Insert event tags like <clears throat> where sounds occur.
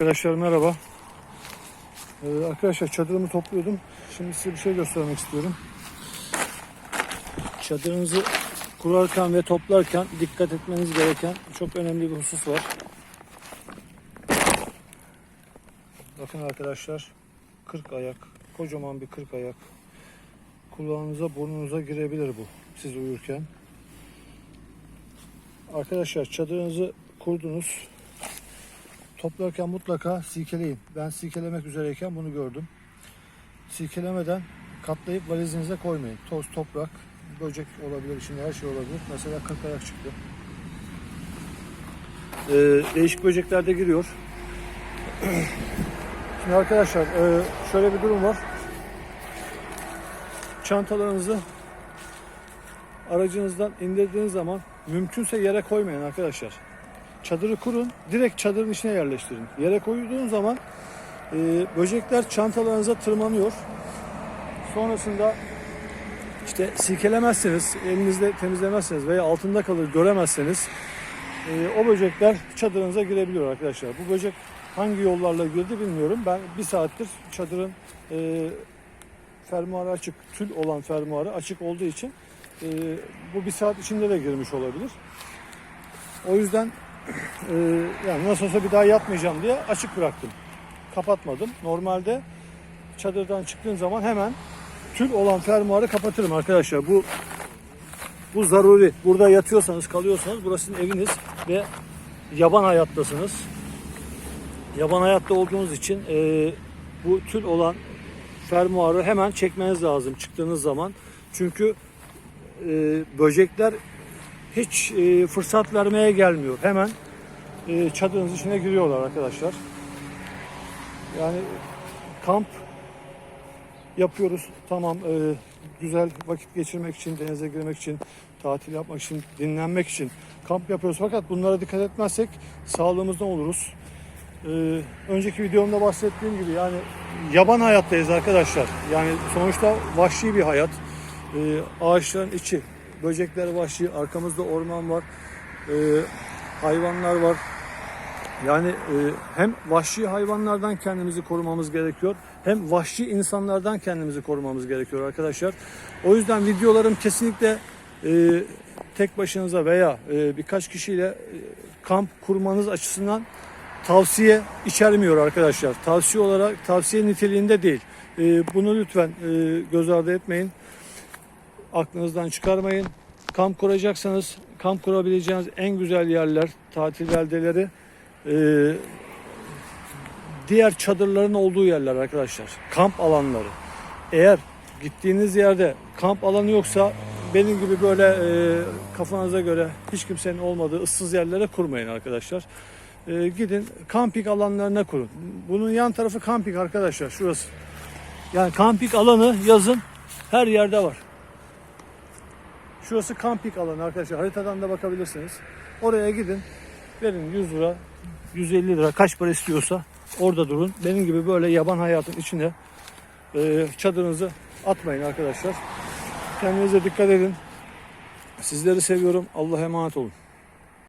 Arkadaşlar merhaba. Ee, arkadaşlar çadırımı topluyordum. Şimdi size bir şey göstermek istiyorum. Çadırınızı kurarken ve toplarken dikkat etmeniz gereken çok önemli bir husus var. Bakın arkadaşlar 40 ayak, kocaman bir 40 ayak. Kulağınıza burnunuza girebilir bu siz uyurken. Arkadaşlar çadırınızı kurdunuz. Toplarken mutlaka silkeleyin. Ben silkelemek üzereyken bunu gördüm. Silkelemeden katlayıp valizinize koymayın. Toz, toprak, böcek olabilir, içinde her şey olabilir. Mesela kırk ayak çıktı. Ee, değişik böcekler de giriyor. <clears throat> Şimdi arkadaşlar e, şöyle bir durum var. Çantalarınızı aracınızdan indirdiğiniz zaman mümkünse yere koymayın arkadaşlar. Çadırı kurun, direkt çadırın içine yerleştirin. Yere koyduğun zaman e, böcekler çantalarınıza tırmanıyor. Sonrasında işte silkelemezseniz, elinizle temizlemezseniz veya altında kalır göremezseniz e, o böcekler çadırınıza girebiliyor arkadaşlar. Bu böcek hangi yollarla girdi bilmiyorum. Ben bir saattir çadırın e, fermuarı açık, tül olan fermuarı açık olduğu için e, bu bir saat içinde de girmiş olabilir. O yüzden e, yani nasıl olsa bir daha yapmayacağım diye açık bıraktım. Kapatmadım. Normalde çadırdan çıktığın zaman hemen tül olan fermuarı kapatırım arkadaşlar. Bu bu zaruri. Burada yatıyorsanız, kalıyorsanız burası sizin eviniz ve yaban hayattasınız. Yaban hayatta olduğunuz için e, bu tül olan fermuarı hemen çekmeniz lazım çıktığınız zaman. Çünkü e, böcekler hiç e, fırsat vermeye gelmiyor. Hemen e, çadırınız içine giriyorlar arkadaşlar. Yani kamp yapıyoruz. Tamam e, güzel vakit geçirmek için, denize girmek için, tatil yapmak için, dinlenmek için kamp yapıyoruz. Fakat bunlara dikkat etmezsek sağlığımızdan oluruz. E, önceki videomda bahsettiğim gibi yani yaban hayattayız arkadaşlar. Yani sonuçta vahşi bir hayat. E, ağaçların içi, böcekler vahşi, arkamızda orman var, e, hayvanlar var. Yani e, hem vahşi hayvanlardan kendimizi korumamız gerekiyor, hem vahşi insanlardan kendimizi korumamız gerekiyor arkadaşlar. O yüzden videolarım kesinlikle e, tek başınıza veya e, birkaç kişiyle e, kamp kurmanız açısından tavsiye içermiyor arkadaşlar. Tavsiye olarak tavsiye niteliğinde değil. E, bunu lütfen e, göz ardı etmeyin aklınızdan çıkarmayın. Kamp kuracaksanız kamp kurabileceğiniz en güzel yerler, tatil beldeleri e, diğer çadırların olduğu yerler arkadaşlar. Kamp alanları. Eğer gittiğiniz yerde kamp alanı yoksa benim gibi böyle e, kafanıza göre hiç kimsenin olmadığı ıssız yerlere kurmayın arkadaşlar. E, gidin kamping alanlarına kurun. Bunun yan tarafı kamping arkadaşlar şurası. Yani kamping alanı yazın her yerde var. Şurası kamping alanı arkadaşlar. Haritadan da bakabilirsiniz. Oraya gidin. Verin 100 lira, 150 lira kaç para istiyorsa orada durun. Benim gibi böyle yaban hayatın içine e, çadırınızı atmayın arkadaşlar. Kendinize dikkat edin. Sizleri seviyorum. Allah'a emanet olun.